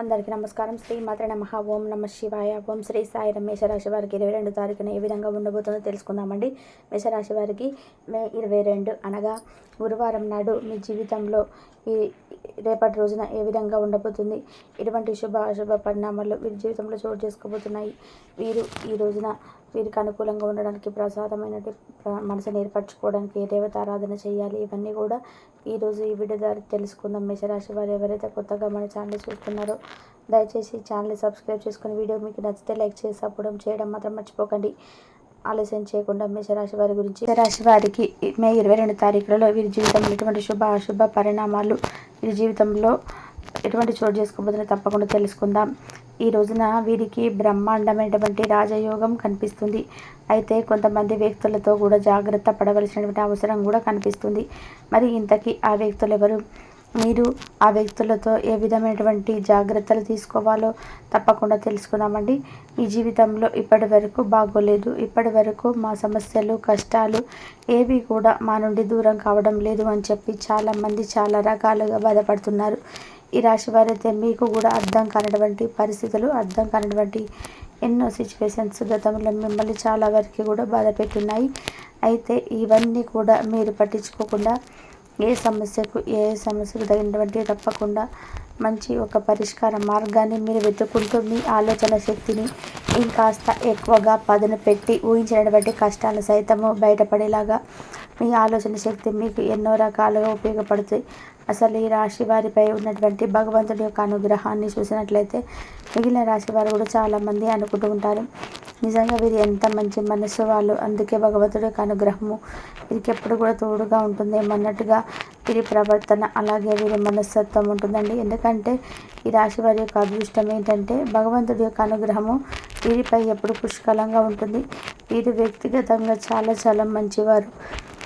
అందరికీ నమస్కారం. శ్రీ మాత్ర నమ. ఓం నమ శివాయ. ఓం శ్రీ సాయి మేషరాశి వారికి ఇరవై రెండు తారీఖున ఏ విధంగా ఉండబోతుందో తెలుసుకుందామండి. మేషరాశి వారికి మే ఇరవై రెండు అనగా గురువారం నాడు మీ జీవితంలో రేపటి రోజున ఏ విధంగా ఉండబోతుంది? ఎటువంటి శుభ అశుభ పరిణామాలు వీరి జీవితంలో చోటు చేసుకోబోతున్నాయి? వీరు ఈ రోజున వీరికి అనుకూలంగా ఉండడానికి ప్రసాదమైన మనసుని ఏర్పరచుకోవడానికి ఏ దేవత ఆరాధన చేయాలి? ఇవన్నీ కూడా ఈరోజు ఈ వీడియో ద్వారా తెలుసుకుందాం. మేషరాశి వారు ఎవరైతే కొత్తగా మన ఛానల్ చూస్తున్నారో దయచేసి ఛానల్ సబ్స్క్రైబ్ చేసుకుని వీడియో మీకు నచ్చితే లైక్ చేసి సపోర్ట్ చేయడం మాత్రం మర్చిపోకండి. ఆలస్యం చేయకుండా మేషరాశి వారి గురించి మేషరాశి వారికి మే ఇరవై రెండు తారీఖులలో వీరి జీవితంలో ఎటువంటి శుభ అశుభ పరిణామాలు వీరి జీవితంలో ఎటువంటి చోటు చేసుకోబోతుందో తప్పకుండా తెలుసుకుందాం. ఈ రోజున వీరికి బ్రహ్మాండమైనటువంటి రాజయోగం కనిపిస్తుంది. అయితే కొంతమంది వ్యక్తులతో కూడా జాగ్రత్త పడవలసినటువంటి అవసరం కూడా కనిపిస్తుంది. మరి ఇంతకీ ఆ వ్యక్తులు ఎవరు? మీరు ఆ వ్యక్తులతో ఏ విధమైనటువంటి జాగ్రత్తలు తీసుకోవాలో తప్పకుండా తెలుసుకుందామండి. మీ జీవితంలో ఇప్పటి వరకు బాగోలేదు. ఇప్పటి వరకు మా సమస్యలు కష్టాలు ఏవి కూడా మా నుండి దూరం కావడం లేదు అని చెప్పి చాలామంది చాలా రకాలుగా బాధపడుతున్నారు. ఈ రాశి వారైతే మీకు కూడా అర్థం కానటువంటి పరిస్థితులు అర్థం కానటువంటి ఎన్నో సిచ్యువేషన్స్ గతంలో మిమ్మల్ని చాలా వరకు కూడా బాధ పెట్టున్నాయి. అయితే ఇవన్నీ కూడా మీరు పట్టించుకోకుండా ఏ సమస్యకు ఏ సమస్యకు తగినటువంటి తప్పకుండా మంచి ఒక పరిష్కార మార్గాన్ని మీరు వెతుక్కుంటూ మీ ఆలోచన శక్తిని ఇంకాస్త ఎక్కువగా పదును పెట్టి ఊహించినటువంటి కష్టాలు సైతము బయటపడేలాగా మీ ఆలోచన శక్తి మీకు ఎన్నో రకాలుగా ఉపయోగపడుతుంది. అసలు ఈ రాశి వారిపై ఉన్నటువంటి భగవంతుడి యొక్క అనుగ్రహాన్ని చూసినట్లయితే మిగిలిన రాశి వారు కూడా చాలామంది అనుకుంటూ ఉంటారు. నిజంగా వీరు ఎంత మంచి మనసు వాళ్ళు అందుకే భగవంతుడి యొక్క అనుగ్రహము వీరికి ఎప్పుడు కూడా తోడుగా ఉంటుంది. అన్నట్టుగా వీరి ప్రవర్తన అలాగే వీరి మనస్తత్వం ఉంటుందండి. ఎందుకంటే ఈ రాశి వారి యొక్క అదృష్టం ఏంటంటే భగవంతుడి యొక్క అనుగ్రహము వీరిపై ఎప్పుడు పుష్కలంగా ఉంటుంది. వీరు వ్యక్తిగతంగా చాలా చాలా మంచివారు.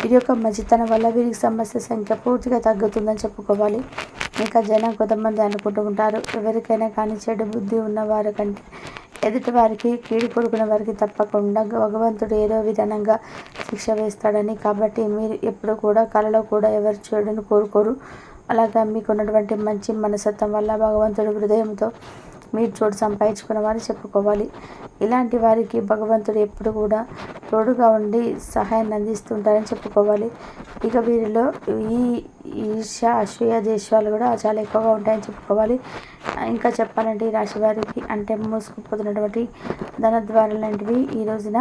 వీరి యొక్క మంచితనం వల్ల వీరికి సమస్య సంఖ్య పూర్తిగా తగ్గుతుందని చెప్పుకోవాలి. ఇంకా జనం కొంతమంది అనుకుంటూ ఉంటారు ఎవరికైనా కానీ చెడు బుద్ధి ఉన్నవారి కంటే ఎదుటి వారికి కీడు కొడుకున్న వారికి తప్పకుండా భగవంతుడు ఏదో విధానంగా శిక్ష వేస్తాడని. కాబట్టి మీరు ఎప్పుడు కూడా కళలో కూడా ఎవరు చేయడని కోరుకోరు. అలాగా మీకున్నటువంటి మంచి మనసత్వం వల్ల భగవంతుడు హృదయంతో మీరు చోటు సంపాదించుకున్నవారు చెప్పుకోవాలి. ఇలాంటి వారికి భగవంతుడు ఎప్పుడు కూడా తోడుగా ఉండి సహాయాన్ని అందిస్తుంటారని చెప్పుకోవాలి. ఇక వీరిలో ఈ ఈర్ష అసూయ దేశాలు కూడా చాలా ఎక్కువగా ఉంటాయని చెప్పుకోవాలి. ఇంకా చెప్పాలంటే ఈ రాశి వారికి అంటే మూసుకుపోతున్నటువంటి ధన లాంటివి ఈ రోజున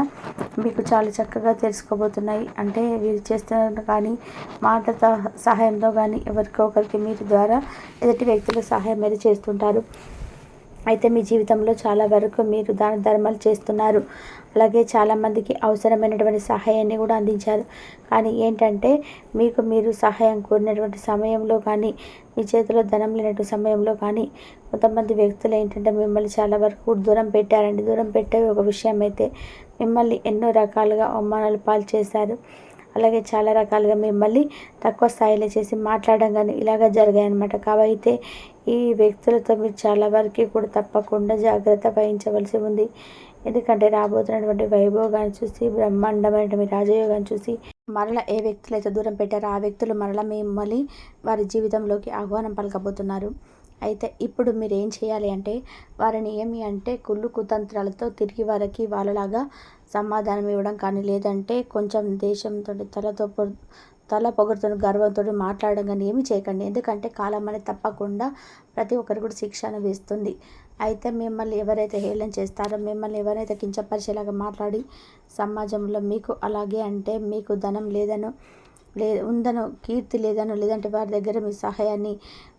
మీకు చాలా చక్కగా తెలుసుకోబోతున్నాయి. అంటే వీరు చేస్తున్న కానీ మాట సహాయంతో కానీ ఎవరికొకరికి మీరు ద్వారా ఎదుటి వ్యక్తుల సహాయం మీరు చేస్తుంటారు. అయితే మీ జీవితంలో చాలా వరకు మీరు దాన ధర్మాలు చేస్తున్నారు. అలాగే చాలామందికి అవసరమైనటువంటి సహాయాన్ని కూడా అందించారు. కానీ ఏంటంటే మీకు మీరు సహాయం కోరినటువంటి సమయంలో కానీ మీ చేతిలో ధనం లేనటువంటి సమయంలో కానీ కొంతమంది వ్యక్తులు ఏంటంటే మిమ్మల్ని చాలా వరకు దూరం పెట్టారండి. దూరం పెట్టే ఒక విషయం అయితే మిమ్మల్ని ఎన్నో రకాలుగా అవమానాలు పాలు చేశారు. అలాగే చాలా రకాలుగా మిమ్మల్ని తక్కువ స్థాయిలో చేసి మాట్లాడడం కానీ ఇలాగ జరిగాయన్నమాట. కాబట్టి ఈ వ్యక్తులతో మీరు చాలా వరకు కూడా తప్పకుండా జాగ్రత్త వహించవలసి ఉంది. ఎందుకంటే రాబోతున్నటువంటి వైభోగాన్ని చూసి బ్రహ్మాండమైనటువంటి రాజయోగాన్ని చూసి మరల ఏ వ్యక్తులైతే దూరం పెట్టారో ఆ వ్యక్తులు మరలా మిమ్మల్ని వారి జీవితంలోకి ఆహ్వానం పలకబోతున్నారు. అయితే ఇప్పుడు మీరు ఏం చేయాలి అంటే వారిని ఏమి అంటే కుళ్ళు కుతంత్రాలతో తిరిగి వారికి వాళ్ళలాగా సమాధానం ఇవ్వడం కానీ లేదంటే కొంచెం దేశంతో తలతో తల పొగరుతో గర్వంతో మాట్లాడడం కానీ ఏమి చేయకండి. ఎందుకంటే కాలం అనేది తప్పకుండా ప్రతి ఒక్కరు కూడా శిక్షణ వేస్తుంది అయితే మిమ్మల్ని ఎవరైతే హేళన చేస్తారో మిమ్మల్ని ఎవరైతే కించపరిచేలాగా మాట్లాడి సమాజంలో మీకు అలాగే అంటే మీకు ధనం లేదనో లే ఉందనో కీర్తి లేదనో లేదంటే వారి దగ్గర మీ సహాయాన్ని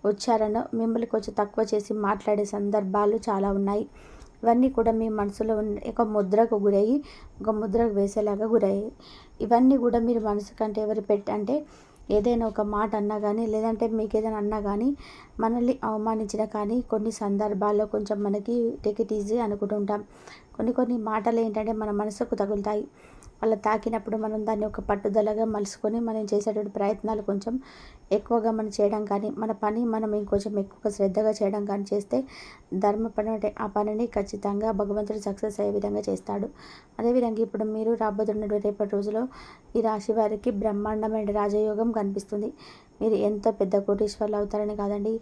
వచ్చారనో మిమ్మల్ని కొంచెం తక్కువ చేసి మాట్లాడే సందర్భాలు చాలా ఉన్నాయి. ఇవన్నీ కూడా మీ మనసులో ఉన్న ఒక ముద్రకు గురయ్యి ఒక ముద్రకు వేసేలాగా గురయ్యాయి ఇవన్నీ కూడా మీరు మనసు కంటే ఎవరు పెట్టంటే ఏదైనా ఒక మాట అన్నా కానీ లేదంటే మీకు ఏదైనా అన్నా కానీ మనల్ని అవమానించిన కానీ కొన్ని సందర్భాల్లో కొంచెం మనకి టేక్ ఇట్ ఈజీ అనుకుంటుంటాం కొన్ని కొన్ని మాటలు ఏంటంటే మన మనసుకు తగులుతాయి. అలా తాకినప్పుడు మనం దాన్ని ఒక పట్టుదలగా మలుసుకొని మనం చేసేటువంటి ప్రయత్నాలు కొంచెం ఎక్కువగా మనం చేయడం కానీ మన పని మనం ఇంకొంచెం ఎక్కువగా శ్రద్ధగా చేయడం కానీ చేస్తే ధర్మ పని అంటే ఆ పనిని ఖచ్చితంగా భగవంతుడు సక్సెస్ అయ్యే విధంగా చేస్తాడు. అదేవిధంగా ఇప్పుడు మీరు రాబోతున్నటువంటి రేపటి రోజులో ఈ రాశి వారికి బ్రహ్మాండమైన రాజయోగం కనిపిస్తుంది. మీరు ఎంత పెద్ద కోటీశ్వర్లు అవుతారని కాదండి.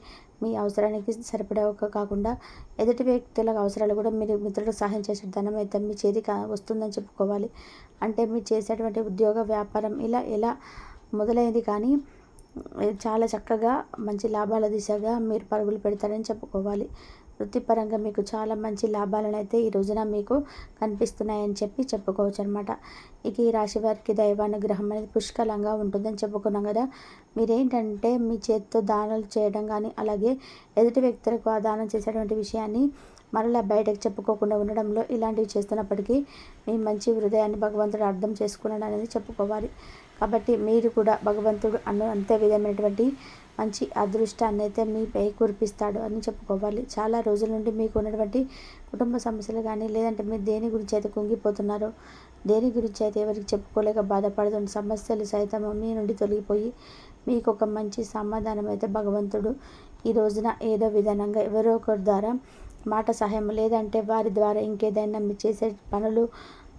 మీ అవసరానికి సరిపడే ఒక కాకుండా ఎదుటి వ్యక్తుల అవసరాలు కూడా మీరు మిత్రులకు సహాయం చేసే ధనం అయితే మీ చేతికి వస్తుందని చెప్పుకోవాలి. అంటే మీరు చేసేటువంటి ఉద్యోగ వ్యాపారం ఇలా ఎలా మొదలైంది కానీ చాలా చక్కగా మంచి లాభాల దిశగా మీరు పరుగులు పెడతారని చెప్పుకోవాలి. వృత్తిపరంగా మీకు చాలా మంచి లాభాలను అయితే ఈ రోజున మీకు కనిపిస్తున్నాయని చెప్పి చెప్పుకోవచ్చు అనమాట ఇక ఈ రాశి వారికి దైవానుగ్రహం అనేది పుష్కలంగా ఉంటుందని చెప్పుకున్నాం కదా. మీరేంటంటే మీ చేతితో దానాలు చేయడం కానీ అలాగే ఎదుటి వ్యక్తులకు ఆ దానం చేసేటువంటి విషయాన్ని మరలా బయటకు చెప్పుకోకుండా ఉండడంలో ఇలాంటివి చేస్తున్నప్పటికీ మీ మంచి హృదయాన్ని భగవంతుడు అర్థం చేసుకున్నాడు అనేది చెప్పుకోవాలి. కాబట్టి మీరు కూడా భగవంతుడు అన్న అంతే విధమైనటువంటి మంచి అదృష్టాన్ని అయితే మీపై కురిపిస్తాడు అని చెప్పుకోవాలి. చాలా రోజుల నుండి మీకు ఉన్నటువంటి కుటుంబ సమస్యలు కానీ లేదంటే మీరు దేని గురించి అయితే కుంగిపోతున్నారో దేని గురించి అయితే ఎవరికి చెప్పుకోలేక బాధపడుతున్న సమస్యలు సైతం మీ నుండి తొలగిపోయి మీకు ఒక మంచి సమాధానం అయితే భగవంతుడు ఈ రోజున ఏదో విధానంగా ఎవరో ఒకరి ద్వారా మాట సహాయం లేదంటే వారి ద్వారా ఇంకేదైనా మీరు చేసే పనులు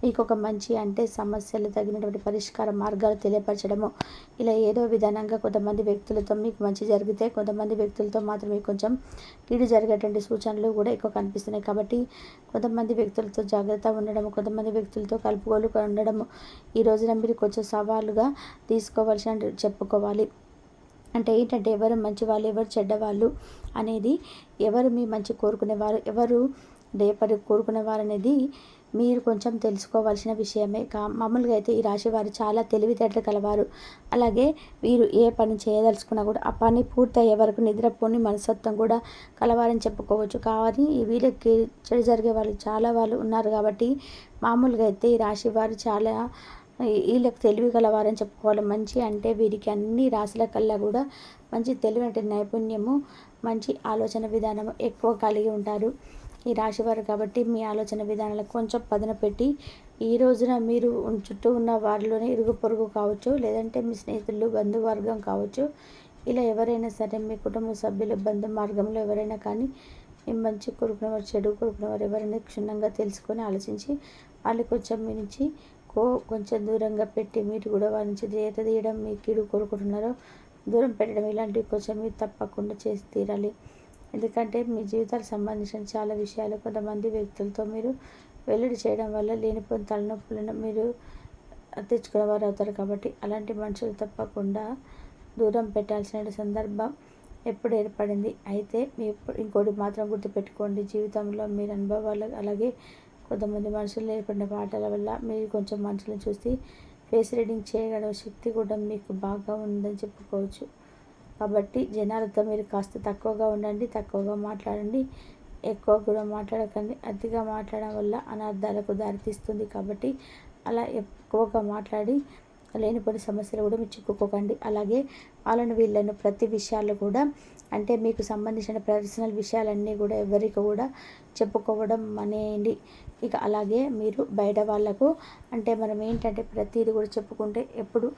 మీకు ఒక మంచి అంటే సమస్యలు తగినటువంటి పరిష్కార మార్గాలు తెలియపరచడము. ఇలా ఏదో విధానంగా కొంతమంది వ్యక్తులతో మీకు మంచి జరిగితే కొంతమంది వ్యక్తులతో మాత్రమే కొంచెం కీడు జరిగేటువంటి సూచనలు కూడా ఎక్కువ కనిపిస్తున్నాయి. కాబట్టి కొంతమంది వ్యక్తులతో జాగ్రత్త ఉండడము కొంతమంది వ్యక్తులతో కలుపుకోలు ఉండడము ఈ రోజున మీరు కొంచెం సవాలుగా తీసుకోవాల్సిన చెప్పుకోవాలి. అంటే ఏంటంటే ఎవరు మంచి వాళ్ళు ఎవరు చెడ్డవాళ్ళు అనేది ఎవరు మీ మంచి కోరుకునేవారు ఎవరు రేపటి కోరుకునేవారు అనేది మీరు కొంచెం తెలుసుకోవాల్సిన విషయమే. కా మామూలుగా అయితే ఈ రాశి వారు చాలా తెలివితేటలు కలవారు. అలాగే వీరు ఏ పని చేయదలుచుకున్నా కూడా ఆ పని పూర్తయ్యే వరకు నిద్రపోని మనస్తత్వం కూడా కలవారని చెప్పుకోవచ్చు. కానీ వీళ్ళకి చెడు జరిగే వాళ్ళు చాలా వాళ్ళు ఉన్నారు కాబట్టి మామూలుగా అయితే ఈ రాశి వారు చాలా వీళ్ళకి తెలివి గలవారని చెప్పుకోవాలి. మంచి అంటే వీరికి అన్ని రాశుల కల్లా కూడా మంచి తెలివి అంటే నైపుణ్యము మంచి ఆలోచన విధానము ఎక్కువ కలిగి ఉంటారు. ఈ రాశివారు కాబట్టి మీ ఆలోచన విధానాలకు కొంచెం పదన పెట్టి ఈ రోజున మీరు చుట్టూ ఉన్న వారిలోనే ఇరుగు పొరుగు కావచ్చు లేదంటే మీ స్నేహితులు బంధువర్గం కావచ్చు ఇలా ఎవరైనా సరే మీ కుటుంబ సభ్యులు బంధు మార్గంలో ఎవరైనా కానీ మీ మంచి కోరుకునేవారు చెడు కోరుకునేవారు ఎవరైనా క్షుణ్ణంగా తెలుసుకొని ఆలోచించి వాళ్ళు కొంచెం మీ నుంచి కో కొంచెం దూరంగా పెట్టి మీరు కూడా వారి నుంచి చేత తీయడం మీ కీడు కోరుకుంటున్నారో దూరం పెట్టడం ఇలాంటివి కొంచెం మీరు తప్పకుండా చేసి తీరాలి. ఎందుకంటే మీ జీవితాలకు సంబంధించిన చాలా విషయాలు కొంతమంది వ్యక్తులతో మీరు వెల్లడి చేయడం వల్ల లేనిపోయిన తలనొప్పులను మీరు తెచ్చుకునే వారు అవుతారు కాబట్టి అలాంటి మనుషులు తప్పకుండా దూరం పెట్టాల్సిన సందర్భం ఎప్పుడు ఏర్పడింది? అయితే మీ ఇంకోటి మాత్రం గుర్తుపెట్టుకోండి జీవితంలో మీరు అనుభవాలు అలాగే కొంతమంది మనుషులు ఏర్పడిన పాటల వల్ల మీరు కొంచెం మనుషులను చూసి ఫేస్ రీడింగ్ చేయగల శక్తి కూడా మీకు బాగా ఉందని చెప్పుకోవచ్చు. కాబట్టి జనాలతో మీరు కాస్త తక్కువగా ఉండండి తక్కువగా మాట్లాడండి ఎక్కువ కూడా మాట్లాడకండి. అతిగా మాట్లాడడం వల్ల అనర్థాలకు దారితీస్తుంది కాబట్టి అలా ఎక్కువగా మాట్లాడి లేనిపోయిన సమస్యలు కూడా మీరు చిక్కుకోకండి అలాగే వాళ్ళను వీళ్ళను ప్రతి విషయాలు కూడా అంటే మీకు సంబంధించిన పర్సనల్ విషయాలన్నీ కూడా ఎవరికి కూడా చెప్పుకోవడం అనేయండి ఇక అలాగే మీరు బయట వాళ్ళకు అంటే మనం ఏంటంటే ప్రతిదీ కూడా చెప్పుకుంటే ఎప్పుడు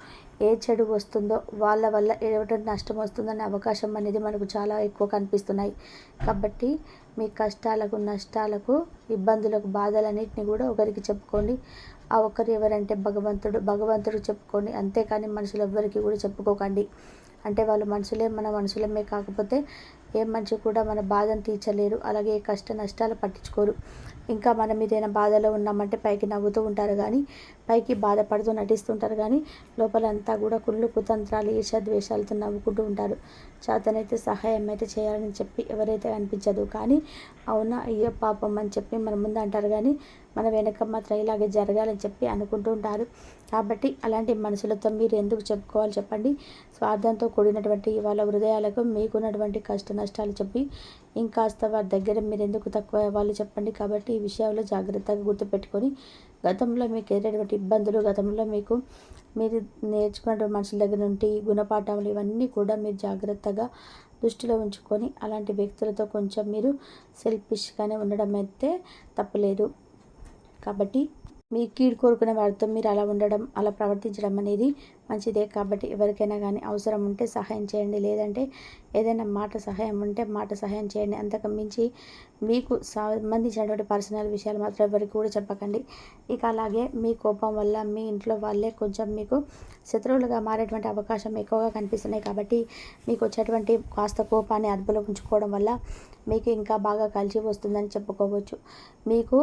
ఏ చెడు వస్తుందో వాళ్ళ వల్ల ఏదో నష్టం వస్తుందనే అవకాశం అనేది మనకు చాలా ఎక్కువ కనిపిస్తున్నాయి. కాబట్టి మీ కష్టాలకు నష్టాలకు ఇబ్బందులకు బాధలన్నింటినీ కూడా ఒకరికి చెప్పుకోండి. ఆ ఒక్కరు ఎవరంటే భగవంతుడు. భగవంతుడు చెప్పుకోండి. అంతేకాని మనుషులు ఎవ్వరికి కూడా చెప్పుకోకండి. అంటే వాళ్ళు మనుషులే మన మనుషులమే కాకపోతే ఏ మనిషి కూడా మన బాధను తీర్చలేరు. అలాగే కష్ట నష్టాలు పట్టించుకోరు. ఇంకా మనం ఏదైనా బాధలో ఉన్నామంటే పైకి నవ్వుతూ ఉంటారు. కానీ పైకి బాధపడుతూ నటిస్తుంటారు కానీ లోపలంతా కూడా కుళ్ళు కుతంత్రాలు ఈర్షద్వేషాలతో నవ్వుకుంటూ ఉంటారు. చేతనైతే సహాయం అయితే చేయాలని చెప్పి ఎవరైతే అనిపించదు కానీ అవునా అయ్యో పాపం అని చెప్పి మన ముందు అంటారు కానీ మన వెనక మాత్రం ఇలాగే జరగాలని చెప్పి అనుకుంటూ ఉంటారు. కాబట్టి అలాంటి మనసులతో మీరు ఎందుకు చెప్పుకోవాలి చెప్పండి. స్వార్థంతో కూడినటువంటి వాళ్ళ హృదయాలకు మీకున్నటువంటి కష్ట నష్టాలు చెప్పి ఇంకాస్త వారి దగ్గర మీరు ఎందుకు తక్కువ వాళ్ళు చెప్పండి. కాబట్టి ఈ విషయంలో జాగ్రత్తగా గుర్తుపెట్టుకొని గతంలో మీకు ఎదురైనటువంటి ఇబ్బందులు గతంలో మీకు మీరు నేర్చుకున్న మనుషుల దగ్గర నుండి గుణపాఠములు ఇవన్నీ కూడా మీరు జాగ్రత్తగా దృష్టిలో ఉంచుకొని అలాంటి వ్యక్తులతో కొంచెం మీరు సెల్ఫిష్గానే ఉండడం అయితే తప్పలేదు. కాబట్టి మీ కీడు కోరుకునే వారితో మీరు అలా ఉండడం అలా ప్రవర్తించడం అనేది మంచిదే. కాబట్టి ఎవరికైనా కానీ అవసరం ఉంటే సహాయం చేయండి. లేదంటే ఏదైనా మాట సహాయం ఉంటే మాట సహాయం చేయండి. అంతకు మించి మీకు సంబంధించినటువంటి పర్సనల్ విషయాలు మాత్రం ఎవరికి కూడా చెప్పకండి. ఇక అలాగే మీ కోపం వల్ల మీ ఇంట్లో వాళ్ళే కొంచెం మీకు శత్రువులుగా మారేటువంటి అవకాశం ఎక్కువగా కనిపిస్తున్నాయి. కాబట్టి మీకు వచ్చేటువంటి కాస్త కోపాన్ని అదుపులో ఉంచుకోవడం వల్ల మీకు ఇంకా బాగా కలిసి వస్తుందని చెప్పుకోవచ్చు. మీకు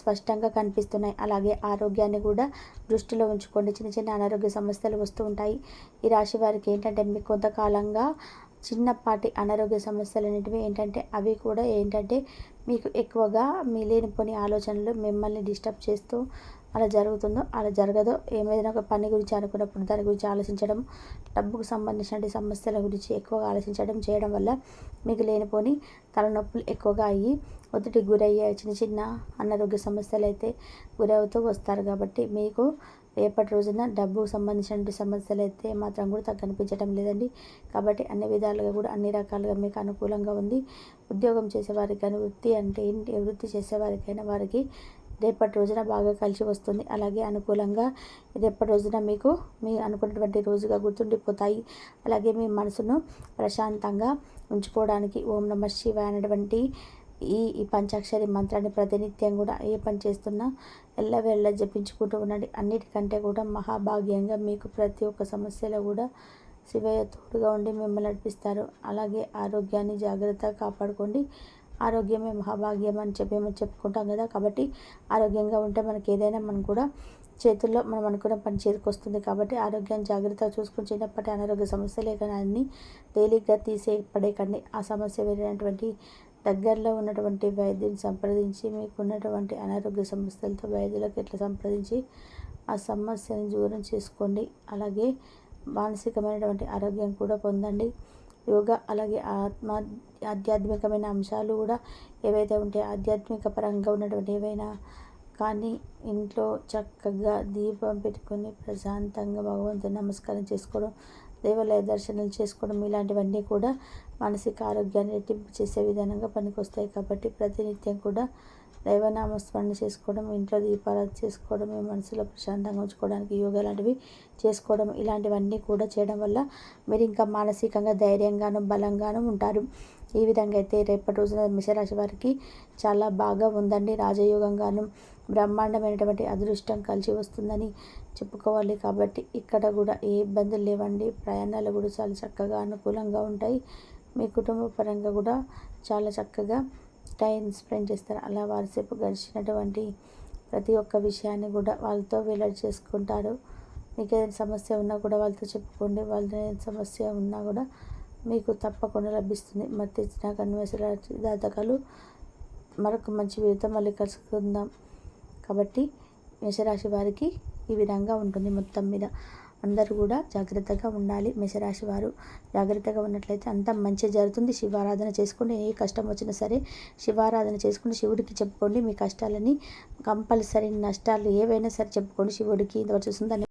స్పష్టంగా కనిపిస్తున్నాయి. అలాగే ఆరోగ్యాన్ని కూడా దృష్టిలో ఉంచుకోండి. చిన్న చిన్న అనారోగ్య సమస్యలు వస్తూ ఉంటాయి. ఈ రాశి వారికి ఏంటంటే మీకు కొంతకాలంగా చిన్నపాటి అనారోగ్య సమస్యలు అనేటివి ఏంటంటే అవి కూడా ఏంటంటే మీకు ఎక్కువగా మీ లేనిపోని ఆలోచనలు మిమ్మల్ని డిస్టర్బ్ చేస్తూ అలా జరుగుతుందో అలా జరగదో ఏమైనా ఒక పని గురించి అనుకున్నప్పుడు దాని గురించి ఆలోచించడం డబ్బుకు సంబంధించిన సమస్యల గురించి ఎక్కువగా ఆలోచించడం చేయడం వల్ల మీకు లేనిపోని తలనొప్పులు ఎక్కువగా అయ్యి ఒత్తిడికి గురయ్యే చిన్న చిన్న అనారోగ్య సమస్యలు అయితే గురవుతూ వస్తారు. కాబట్టి మీకు రేపటి రోజున డబ్బుకు సంబంధించిన సమస్యలు అయితే మాత్రం కూడా తగ్గనిపించడం లేదండి. కాబట్టి అన్ని విధాలుగా కూడా అన్ని రకాలుగా మీకు అనుకూలంగా ఉంది. ఉద్యోగం చేసేవారికి కానీ వృత్తి అంటే ఏంటి వృత్తి చేసేవారికైనా వారికి రేపటి రోజున బాగా కలిసి వస్తుంది. అలాగే అనుకూలంగా రేపటి రోజున మీకు మీ అనుకున్నటువంటి రోజుగా గుర్తుండిపోతాయి. అలాగే మీ మనసును ప్రశాంతంగా ఉంచుకోవడానికి ఓం నమ శివ అనేటువంటి ఈ ఈ పంచాక్షరి మంత్రాన్ని ప్రతినిత్యం కూడా ఏ పని చేస్తున్నా ఎల్లవేళ్ళ జపించుకుంటూ ఉండండి. అన్నిటికంటే కూడా మహాభాగ్యంగా మీకు ప్రతి ఒక్క సమస్యలో కూడా శివయ్య తోడుగా ఉండి మిమ్మల్ని నడిపిస్తారు. అలాగే ఆరోగ్యాన్ని జాగ్రత్తగా కాపాడుకోండి. ఆరోగ్యమే మహాభాగ్యం అని చెప్పి మేము చెప్పుకుంటాం కదా. కాబట్టి ఆరోగ్యంగా ఉంటే మనకి ఏదైనా మనం కూడా చేతుల్లో మనం అనుకున్న పని చేరుకొస్తుంది కాబట్టి ఆరోగ్యాన్ని జాగ్రత్తగా చూసుకుని చిన్నప్పటి అనారోగ్య సమస్యలే కానీ అన్ని తేలిగ్గా తీసే పడేకండి ఆ సమస్య వెళ్ళినటువంటి దగ్గరలో ఉన్నటువంటి వైద్యుని సంప్రదించి మీకు ఉన్నటువంటి అనారోగ్య సమస్యలతో వైద్యులకు ఎట్లా సంప్రదించి ఆ సమస్యని దూరం చేసుకోండి. అలాగే మానసికమైనటువంటి ఆరోగ్యం కూడా పొందండి. యోగా అలాగే ఆత్మ ఆధ్యాత్మికమైన అంశాలు కూడా ఏవైతే ఉంటాయో ఆధ్యాత్మిక పరంగా ఉన్నటువంటి ఏవైనా కానీ ఇంట్లో చక్కగా దీపం పెట్టుకొని ప్రశాంతంగా భగవంతుని నమస్కారం చేసుకోవడం దేవాలయ దర్శనాలు చేసుకోవడం ఇలాంటివన్నీ కూడా మానసిక ఆరోగ్యాన్ని రెట్టింపు చేసే విధానంగా పనికొస్తాయి కాబట్టి ప్రతినిత్యం కూడా దైవనామస్మరణ చేసుకోవడం ఇంట్లో దీపారాధన చేసుకోవడం మీ మనసులో ప్రశాంతంగా ఉంచుకోవడానికి యోగా లాంటివి చేసుకోవడం ఇలాంటివన్నీ కూడా చేయడం వల్ల మీరు ఇంకా మానసికంగా ధైర్యంగాను బలంగాను ఉంటారు. ఈ విధంగా అయితే రేపటి రోజున మిషరాశి వారికి చాలా బాగా ఉందండి. రాజయోగంగాను బ్రహ్మాండమైనటువంటి అదృష్టం కలిసి వస్తుందని చెప్పుకోవాలి కాబట్టి ఇక్కడ కూడా ఏ ఇబ్బందులు లేవండి. ప్రయాణాలు కూడా చాలా చక్కగా అనుకూలంగా ఉంటాయి. మీ కుటుంబ పరంగా కూడా చాలా చక్కగా టైం స్పెండ్ చేస్తారు. అలా వారిసేపు గడిచినటువంటి ప్రతి ఒక్క విషయాన్ని కూడా వాళ్ళతో వెల్లడి చేసుకుంటారు. మీకు ఏదైనా సమస్య ఉన్నా కూడా వాళ్ళతో చెప్పుకోండి. వాళ్ళ సమస్య ఉన్నా కూడా మీకు తప్పకుండా లభిస్తుంది. మరి తెచ్చిన కన్వేసర జాతకాలు మరొక మంచి వీడితో మళ్ళీ కలుసుకుందాం. కాబట్టి మేషరాశి వారికి ఈ విధంగా ఉంటుంది మొత్తం మీద. అందరూ కూడా జాగ్రత్తగా ఉండాలి. మేషరాశి వారు జాగ్రత్తగా ఉన్నట్లయితే అంత మంచి జరుగుతుంది. శివారాధన చేసుకోండి ఏ కష్టం వచ్చినా సరే శివారాధన చేసుకుని శివుడికి చెప్పుకోండి. మీ కష్టాలని కంపల్సరీ నష్టాలు ఏవైనా సరే చెప్పుకోండి. శివుడికి ఇంతవరకు చూస్తుందని